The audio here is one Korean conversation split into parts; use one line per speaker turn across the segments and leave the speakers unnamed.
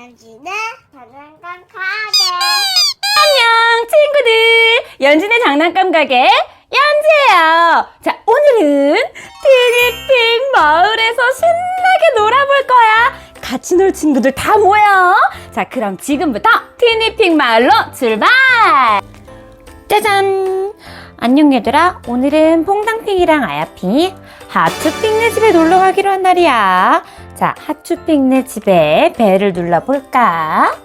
연진의 장난감 가게.
안녕 친구들. 연진의 장난감 가게 연지예요. 자 오늘은 티니핑 마을에서 신나게 놀아볼 거야. 같이 놀 친구들 다 모여. 자 그럼 지금부터 티니핑 마을로 출발! 짜잔! 안녕 얘들아. 오늘은 퐁당핑이랑 아야핑이 하츄핑네 집에 놀러 가기로 한 날이야 자 하츄핑네 집에 벨을 눌러볼까?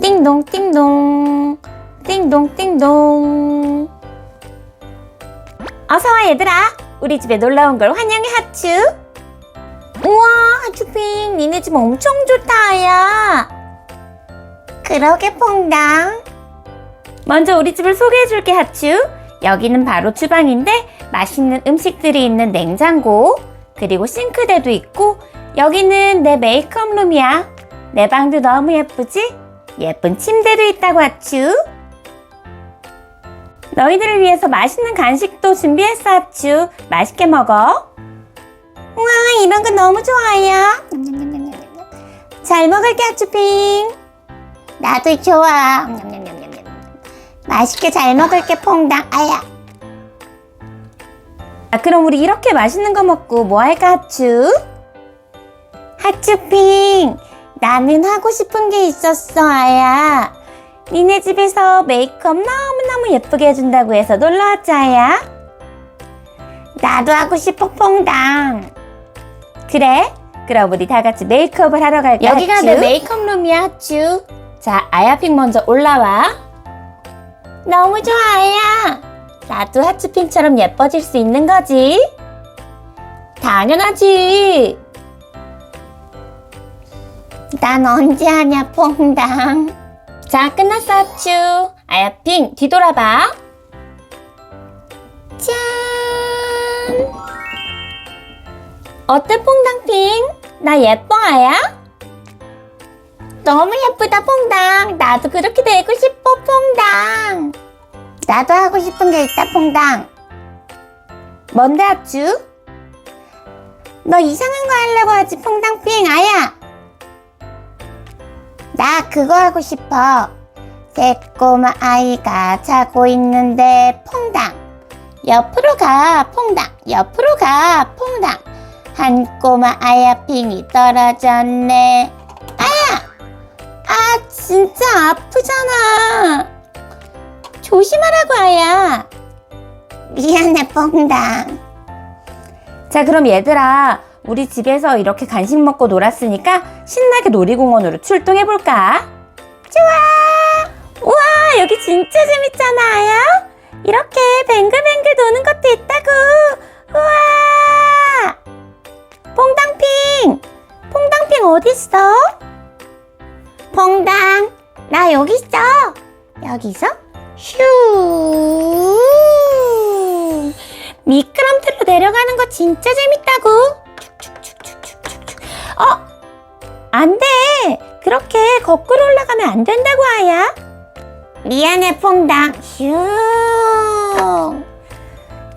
띵동 띵동. 띵동 띵동. 어서와 얘들아. 우리 집에 놀러온 걸 환영해 하츄. 우와 하츄핑. 니네 집 엄청 좋다 야. 그러게 퐁당. 먼저 우리 집을 소개해 줄게 하츄. 여기는 바로 주방인데 맛있는 음식들이 있는 냉장고 그리고 싱크대도 있고 여기는 내 메이크업 룸이야 내 방도 너무 예쁘지? 예쁜 침대도 있다고 하츄. 너희들을 위해서 맛있는 간식도 준비했어 하츄. 맛있게 먹어. 우와 이런 거 너무 좋아요. 잘 먹을게 하츄핑. 나도 좋아. 맛있게 잘 먹을게 퐁당. 아야. 아, 그럼 우리 이렇게 맛있는 거 먹고 뭐 할까 하츄? 하츄핑. 나는 하고 싶은 게 있었어, 아야. 니네 집에서 메이크업 너무너무 예쁘게 해준다고 해서 놀러 왔지, 아야. 나도 하고 싶어, 퐁당. 그래? 그럼 우리 다 같이 메이크업을 하러 갈까,
여기가
하츄?
내 메이크업 룸이야, 하츄.
자, 아야핑 먼저 올라와. 너무 좋아, 아야. 나도 하츄핑처럼 예뻐질 수 있는 거지? 당연하지.
난 언제 하냐, 퐁당.
자, 끝났어, 하츄. 아야핑, 뒤돌아봐. 짠! 어때, 퐁당핑? 나 예뻐, 아야?
너무 예쁘다, 퐁당. 나도 그렇게 되고 싶어. 나도 하고 싶은 게 있다, 퐁당.
뭔데, 하츄?
너 이상한 거 하려고 하지, 퐁당핑, 아야. 나 그거 하고 싶어. 새꼬마 아이가 자고 있는데, 퐁당. 옆으로 가, 퐁당. 옆으로 가, 퐁당. 한 꼬마 아야 핑이 떨어졌네. 아야! 아, 진짜 아프잖아. 조심하라고, 아야. 미안해, 퐁당.
자, 그럼 얘들아, 우리 집에서 이렇게 간식 먹고 놀았으니까 신나게 놀이공원으로 출동해 볼까? 좋아! 우와, 여기 진짜 재밌잖아, 아야? 이렇게 뱅글뱅글 도는 것도 있다고! 우와! 퐁당핑! 퐁당핑 어딨어?
퐁당, 나 여기 있어. 여기서 슈.
미끄럼틀로 내려가는 거 진짜 재밌다고! 어? 안 돼! 그렇게 거꾸로 올라가면 안 된다고, 아야!
미안해, 퐁당. 슈.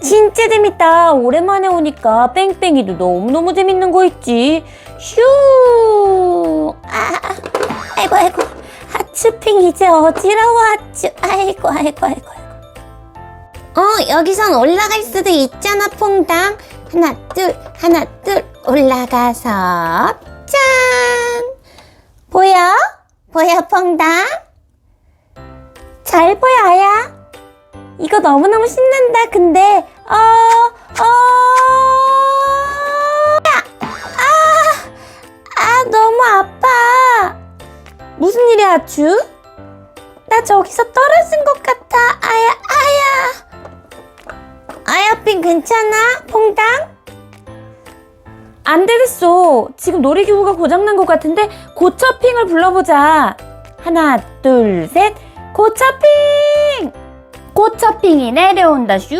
진짜 재밌다. 오랜만에 오니까 뺑뺑이도 너무너무 재밌는 거 있지. 슈!
아, 아이고, 아이고. 하츄핑 이제 어지러워, 하츄. 아이고, 아이고, 아이고, 아이고. 어, 여기선 올라갈 수도 있잖아, 퐁당. 하나, 둘, 하나, 둘. 올라가서. 짠! 보여? 보여, 퐁당?
잘 보여, 아야. 이거 너무너무 신난다. 근데, 어, 어,
아, 너무 아파.
무슨 일이야, 아추? 나 저기서 떨어진 것 같아. 아야, 아야.
아야핑 괜찮아?
퐁당? 안 되겠어. 지금 놀이기구가 고장난 것 같은데 고쳐핑을 불러보자. 하나, 둘, 셋. 고쳐핑! 고쳐핑이 내려온다. 슈!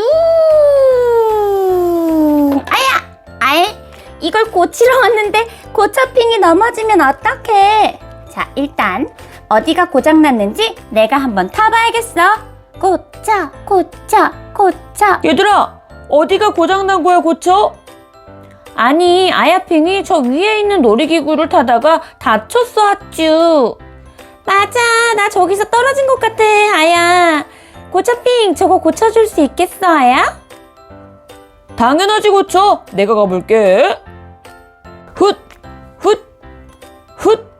아야! 아예? 이걸 고치러 왔는데 고쳐핑이 넘어지면 어떡해? 자, 일단 어디가 고장났는지 내가 한번 타봐야겠어. 고쳐, 고쳐, 고쳐. 얘들아, 어디가 고장난 거야, 고쳐? 아니, 아야핑이 저 위에 있는 놀이기구를 타다가 다쳤어, 하쭈. 맞아, 나 저기서 떨어진 것 같아, 아야. 고차핑, 저거 고쳐줄 수 있겠어, 아야? 당연하지, 고쳐. 내가 가볼게. 훗, 훗, 훗, 훗.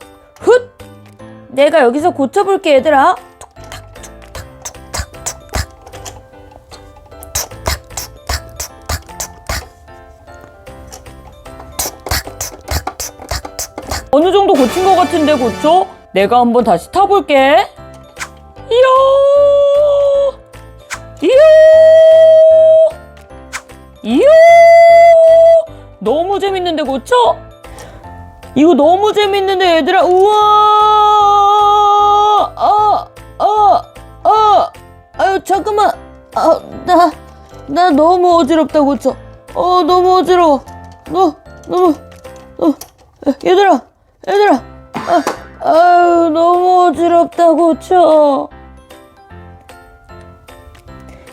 내가 여기서 고쳐볼게, 얘들아. 어느 정도 고친 것 같은데 고쳐? 내가 한번 다시 타볼게. 이야, 이야, 이야. 너무 재밌는데 고쳐? 이거 너무 재밌는데 얘들아. 우와, 아유 잠깐만. 아, 나, 나 너무 어지럽다 고쳐. 어, 너무 어지러워. 너, 너무, 어, 얘들아. 얘들아, 아, 아유, 너무 어지럽다, 고쳐.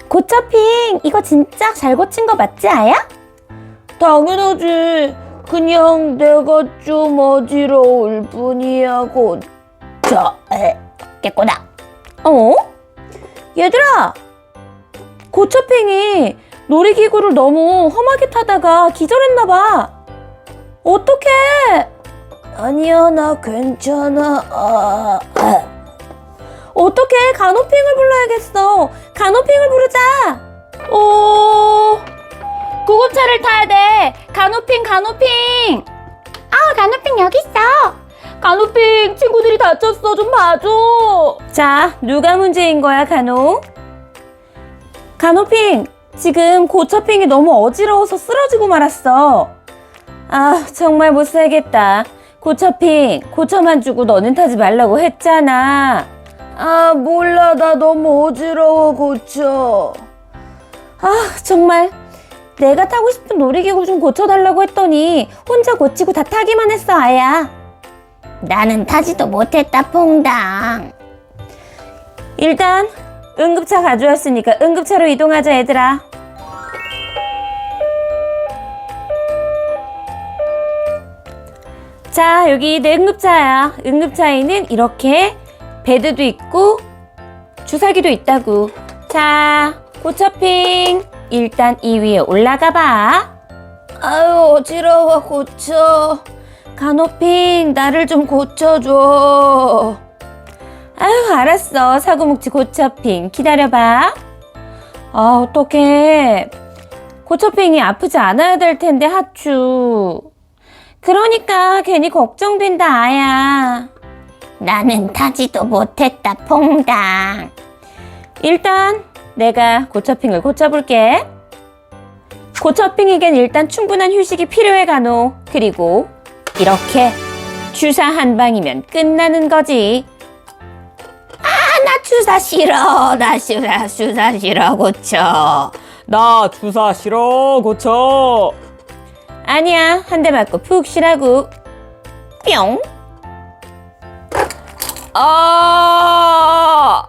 고차핑, 이거 진짜 잘 고친 거 맞지, 아야? 당연하지. 그냥 내가 좀 어지러울 뿐이야, 고쳐. 에, 깨꼬다. 어? 얘들아, 고차핑이 놀이기구를 너무 험하게 타다가 기절했나봐. 어떡해? 아니야, 나 괜찮아. 아, 아. 어떻게 간호핑을 불러야겠어. 간호핑을 부르자. 어, 구급차를 타야 돼. 간호핑, 간호핑.
아, 간호핑 여기 있어.
간호핑, 친구들이 다쳤어. 좀 봐줘. 자, 누가 문제인 거야, 간호? 간호핑, 지금 고차핑이 너무 어지러워서 쓰러지고 말았어. 아, 정말 못 살겠다. 고차핑, 고차만 주고 너는 타지 말라고 했잖아. 아, 몰라. 나 너무 어지러워, 고쳐. 아, 정말. 내가 타고 싶은 놀이기구 좀 고쳐달라고 했더니 혼자 고치고 다 타기만 했어, 아야.
나는 타지도 못했다, 퐁당.
일단 응급차 가져왔으니까 응급차로 이동하자, 얘들아. 자, 여기 내 응급차야. 응급차에는 이렇게 베드도 있고 주사기도 있다고. 자, 고차핑. 일단 이 위에 올라가 봐. 아유, 어지러워, 고쳐. 간호핑, 나를 좀 고쳐줘. 아유, 알았어. 사고뭉치 고차핑. 기다려봐. 아, 어떡해. 고차핑이 아프지 않아야 될 텐데, 하추. 그러니까 괜히 걱정된다, 아야.
나는 타지도 못했다, 퐁당.
일단 내가 고차핑을 고쳐볼게. 고차핑에겐 일단 충분한 휴식이 필요해, 간호. 그리고 이렇게 주사 한 방이면 끝나는 거지.
아, 나 주사 싫어. 나 주사, 주사 싫어, 고쳐.
나 주사 싫어, 고쳐. 아니야, 한 대 맞고 푹 쉬라고. 뿅. 아,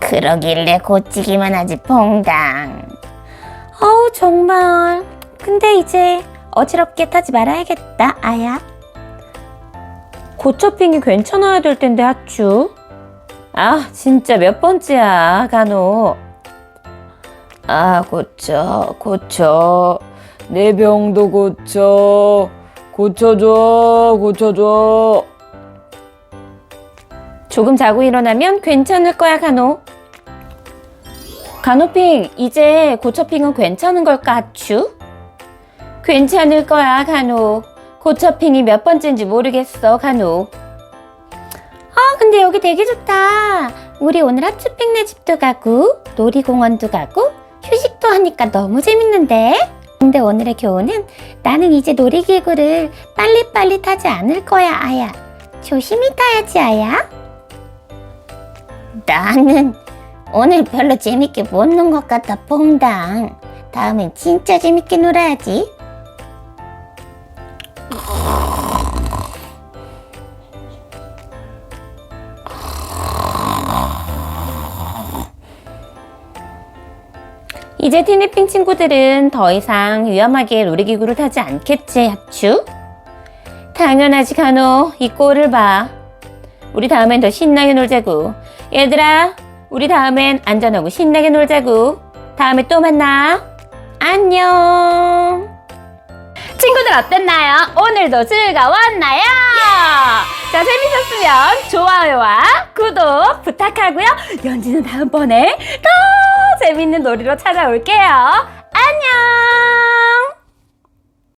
그러길래 고치기만 하지, 퐁당.
정말. 근데 이제 어지럽게 타지 말아야겠다, 아야. 고쳐핑이 괜찮아야 될 텐데, 하추. 아, 진짜 몇 번째야, 간호. 아, 고쳐, 고쳐. 내 병도 고쳐. 고쳐줘, 고쳐줘. 조금 자고 일어나면 괜찮을 거야, 간호. 간호핑, 이제 고쳐핑은 괜찮은 걸까, 하추? 괜찮을 거야, 간호. 고쳐핑이 몇 번째인지 모르겠어, 간호.
아, 근데 여기 되게 좋다. 우리 오늘 하츠핑네 집도 가고, 놀이공원도 가고, 휴식도 하니까 너무 재밌는데? 근데 오늘의 교훈은 나는 이제 놀이기구를 빨리빨리 타지 않을 거야, 아야. 조심히 타야지, 아야. 나는 오늘 별로 재밌게 못 논 것 같아, 퐁당. 다음엔 진짜 재밌게 놀아야지.
이제 티니핑 친구들은 더 이상 위험하게 놀이기구를 타지 않겠지, 하츄? 당연하지, 간호. 이 꼴을 봐. 우리 다음엔 더 신나게 놀자고. 얘들아, 우리 다음엔 안전하고 신나게 놀자고. 다음에 또 만나. 안녕. 친구들 어땠나요? 오늘도 즐거웠나요? 자, 재밌었으면 좋아요와 구독 부탁하고요. 연지는 다음번에 더 재밌는 놀이로 찾아올게요. 안녕!